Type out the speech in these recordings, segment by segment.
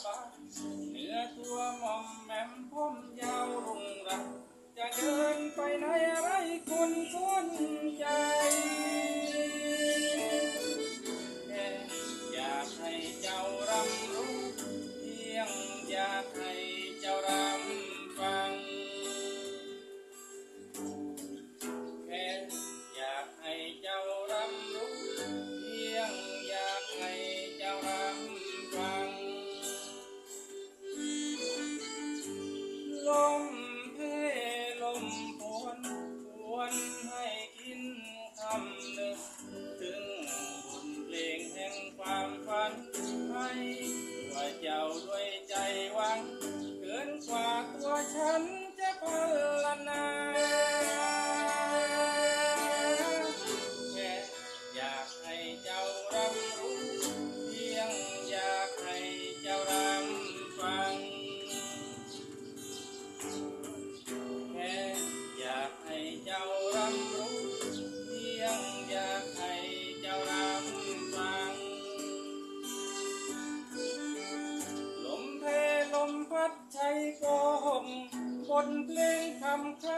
ฟ้าเหนือตัวมอมแมมผมยาวรุงรังจะเดินไปไหนไรคุณสนใจแค่อยากให้เจ้ารำรู้เพียงอยากให้เจ้ารั one I'm blind. I'm true.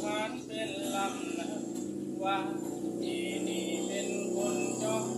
ขานเป็นลำนะว่าที่นี่เป็นคนจอม